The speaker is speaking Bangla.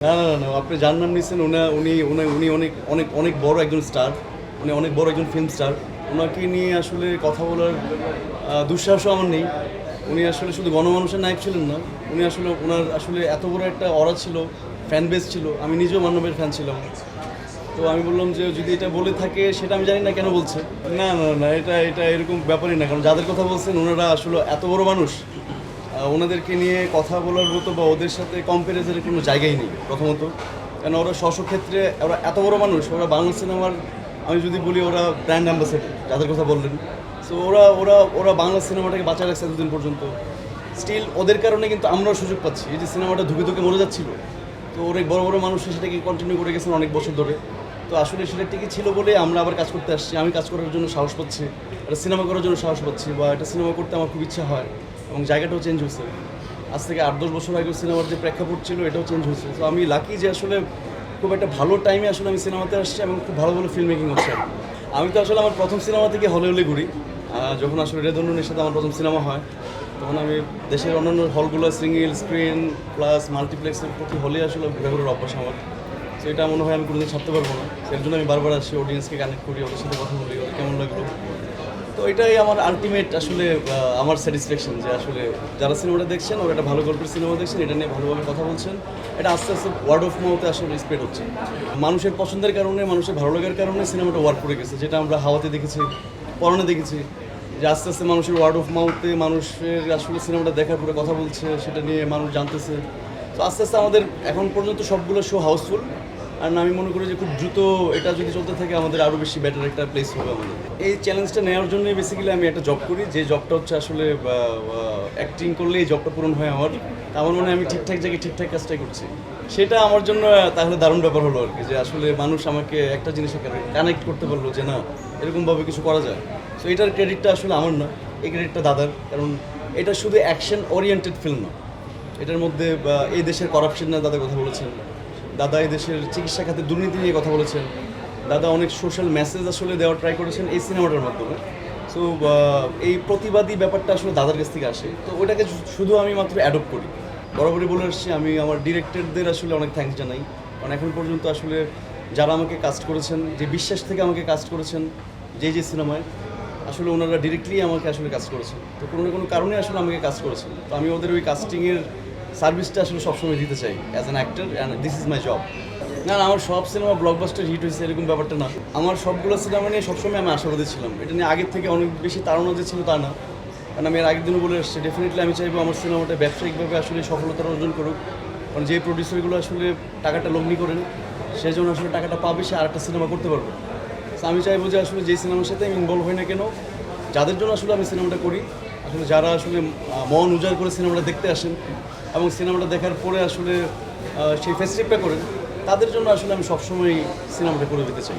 না না না, আপনি যার নাম নিচ্ছেন উনি উনি উনি অনেক অনেক অনেক বড় একজন স্টার উনি অনেক বড় একজন ফিল্ম স্টার ওনাকে নিয়ে আসলে কথা বলার আহ, দুঃসাহসও আমার নেই। উনি আসলে শুধু গণমানুষের নায়ক ছিলেন না উনি আসলে ওনার আসলে এত বড় একটা অরা ছিল ফ্যান বেস ছিল আমি নিজেও মান্নবের ফ্যান ছিলাম। তো আমি বললাম যে যদি এটা বলে থাকে সেটা আমি জানি না কেন বলছে। না না না এটা এটা এরকম ব্যাপারই না কারণ যাদের কথা বলছেন ওনারা আসলে এত বড় মানুষ। ওনাদেরকে নিয়ে কথা বলার মতো বা ওদের সাথে কম্পারিজনের কোনো জায়গাই নেই, প্রথমত। কেন ওরা স্ব ক্ষেত্রে ওরা এত বড় মানুষ, ওরা বাংলা সিনেমার, আমি যদি বলি ওরা ব্র্যান্ড অ্যাম্বাসেডর যাদের কথা বললেন। সো ওরা ওরা ওরা বাংলা সিনেমাটাকে বাঁচায় রাখছে এতদিন পর্যন্ত। স্টিল ওদের কারণে কিন্তু আমরাও সুযোগ পাচ্ছি। এই যে সিনেমাটা ধুকে ধুকে মরে যাচ্ছিল, তো অনেক বড় বড় মানুষ সেটাকে কন্টিনিউ করে গেছেন অনেক বছর ধরে। তো আসলে সেটা ঠিকই ছিল বলে আমরা আবার কাজ করতে আসছি। আমি কাজ করার জন্য সাহস পাচ্ছি, একটা সিনেমা করার জন্য সাহস পাচ্ছি বা একটা সিনেমা করতে আমার খুব ইচ্ছা হয়। এবং জায়গাটাও চেঞ্জ হয়েছে। আজ থেকে আট, দশ বছর আগে সিনেমার যে প্রেক্ষাপট ছিল, এটাও চেঞ্জ হয়েছে। তো আমি লাকি যে আসলে খুব একটা ভালো টাইমে আসলে আমি সিনেমাতে আসছি এবং খুব ভালো ভালো ফিল্ম মেকিং হচ্ছে। আমি তো আসলে আমার প্রথম সিনেমা থেকে হলে হলে ঘুরি। যখন আসলে রেদনের সাথে আমার প্রথম সিনেমা হয়, তখন আমি দেশের অন্যান্য হলগুলো সিঙ্গেল স্ক্রিন প্লাস মাল্টিপ্লেক্সের প্রতি হলে আসলে ঘুরে ঘুরে অভ্যাস আমার। তো এটা মনে হয় আমি কোনোদিন ছাড়তে পারব না। এর জন্য আমি বারবার আসি অডিয়েন্সকে কানেক্ট করি, ওদের সাথে কথা বলি, ওদের কেমন লাগল। তো এটাই আমার আলটিমেট আসলে আমার স্যাটিসফ্যাকশন যে আসলে যারা সিনেমাটা দেখছেন, ওরা একটা ভালো গল্পের সিনেমা দেখছেন, এটা নিয়ে ভালোভাবে কথা বলছেন। এটা আস্তে আস্তে ওয়ার্ড অফ মাউথে আসলে স্প্রেড হচ্ছে। মানুষের পছন্দের কারণে, মানুষের ভালো লাগার কারণে সিনেমাটা ওয়ার্ক করে গেছে। যেটা আমরা হাওয়াতে দেখেছি পরনে দেখেছি, যে আস্তে আস্তে মানুষের ওয়ার্ড অফ মাউথে মানুষের আসলে সিনেমাটা দেখার পরে কথা বলছে, সেটা নিয়ে মানুষ জানতেছে। তো আস্তে আস্তে আমাদের এখন পর্যন্ত সবগুলো শো হাউসফুল আর আমি মনে করি যে খুব দ্রুত এটা যদি চলতে থাকে, আমাদের আরও বেশি বেটার একটা প্লেস হবে আমাদের। এই চ্যালেঞ্জটা নেওয়ার জন্যই বেসিক্যালি আমি একটা জব করি, যে জবটা হচ্ছে আসলে অ্যাক্টিং করলে এই জবটা পূরণ হয় আমার। আমার মনে হয় আমি ঠিকঠাক জায়গায় ঠিকঠাক কাজটাই করছি। সেটা আমার জন্য তাহলে দারুণ ব্যাপার হলো আর কি, যে আসলে মানুষ আমাকে একটা জিনিসে কানেক্ট করতে পারল যে না, এরকমভাবে কিছু করা যায়। সো এটার ক্রেডিটটা আসলে আমার না, এই ক্রেডিটটা দাদার। কারণ এটা শুধু অ্যাকশন ওরিয়েন্টেড ফিল্ম না। এটার মধ্যে এই দেশের করাপশন নিয়ে দাদা কথা বলেছেন। দাদা দেশের চিকিৎসা খাতে দুর্নীতি নিয়ে কথা বলেছেন। দাদা অনেক সোশ্যাল মেসেজ আসলে দেওয়ার ট্রাই করেছেন এই সিনেমাটার মাধ্যমে। সো এই প্রতিবাদী ব্যাপারটা আসলে দাদার কাছ থেকে আসে। তো ওটাকে শুধু আমি মাত্র অ্যাডপ্ট করি। বরাবরই বলে আসছি, আমি আমার ডিরেক্টরদের আসলে অনেক থ্যাঙ্কস জানাই। কারণ এখন পর্যন্ত আসলে যারা আমাকে কাস্ট করেছেন, যে বিশ্বাস থেকে আমাকে কাস্ট করেছেন, যে যে সিনেমায়, আসলে ওনারা ডিরেক্টলি আমাকে আসলে কাজ করেছেন। তো কোনো না কোনো কারণে আসলে আমাকে কাজ করেছেন। তো আমি ওদের ওই কাস্টিংয়ের সার্ভিসটা আসলে সবসময় দিতে চাই as an actor and this is my job না না, আমার সব সিনেমা ব্লকবাস্টার হিট হয়েছে, এরকম ব্যাপারটা না। আমার সবগুলো সিনেমা নিয়ে সবসময় আমি আশাবাদী ছিলাম। এটা নিয়ে আগের থেকে অনেক বেশি তাড়না যে ছিল তা না। কারণ আমি এর আগের দিনও বলে এসেছি ডেফিনেটলি আমি চাইব আমার সিনেমাটা ব্যবসায়িকভাবে আসলে সফলতা অর্জন করুক। কারণ যে প্রডিউসারগুলো আসলে টাকাটা লগ্নি করেন সেই জন্য আসলে টাকাটা পাবে, সে আরেকটা সিনেমা করতে পারবে। আমি চাইব যে আসলে যে সিনেমার সাথে আমি ইনভলভ হই না কেন, যাদের জন্য আসলে আমি সিনেমাটা করি, আসলে যারা আসলে মন উজাড় করে সিনেমাটা দেখতে আসেন এবং সিনেমাটা দেখার পরে আসলে সেই ফেস্টিভটা করেন, তাদের জন্য আসলে আমি সবসময় সিনেমাটা করে দিতে চাই।